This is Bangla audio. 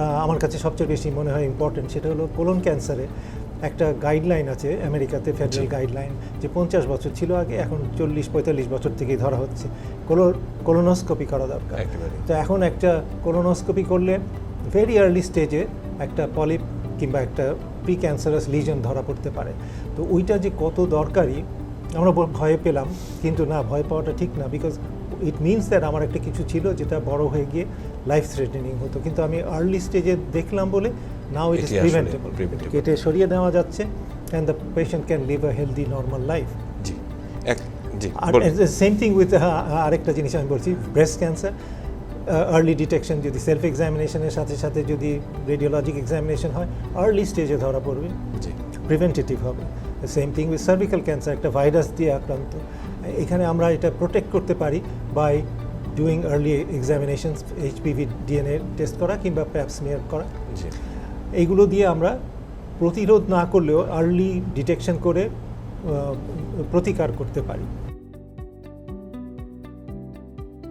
আমার কাছে সবচেয়ে বেশি মনে হয় ইম্পর্টেন্ট সেটা হলো কোলন ক্যান্সারে একটা গাইডলাইন আছে আমেরিকাতে ফেডারেল গাইডলাইন যে পঞ্চাশ বছর ছিল আগে এখন চল্লিশ পঁয়তাল্লিশ বছর থেকেই ধরা হচ্ছে। কোলো কোলোনোস্কোপি করা দরকার। তো এখন একটা কোলোনোস্কোপি করলে ভেরি আর্লি স্টেজে একটা পলিপ কিংবা একটা প্রি ক্যান্সারাস লিজন ধরা পড়তে পারে। তো ওইটা যে কত দরকারি আমরা ভয় পেলাম কিন্তু না ভয় পাওয়াটা ঠিক না বিকজ ইট মিনস দ্যাট আমার একটা কিছু ছিল যেটা বড় হয়ে গিয়ে লাইফ থ্রেটেনিং হতো। কিন্তু আমি আর্লি স্টেজে দেখলাম বলে নাও ইট এটি প্রিভেন্টেবল. কেটে সরিয়ে দেওয়া যাচ্ছে and the patient can live a healthy normal life জি এক। সেম থিং উইথ আরেকটা জিনিস আমি বলছি ব্রেস্ট ক্যান্সার আর্লি ডিটেকশন যদি সেলফ এক্সামিনেশনের সাথে সাথে যদি রেডিওলজিক এক্সামিনেশন হয় আর্লি স্টেজে ধরা পড়বে। প্রিভেন্টেটিভ হবে। Same thing with cervical cancer একটা ভাইরাস দিয়ে আক্রান্ত। এখানে আমরা এটা প্রোটেক্ট করতে পারি by doing early examination HPV DNA test করা কিংবা প্যাপসমিয়ার করা। এইগুলো দিয়ে আমরা প্রতিরোধ না করলেও আর্লি ডিটেকশন করে প্রতিকার করতে পারি।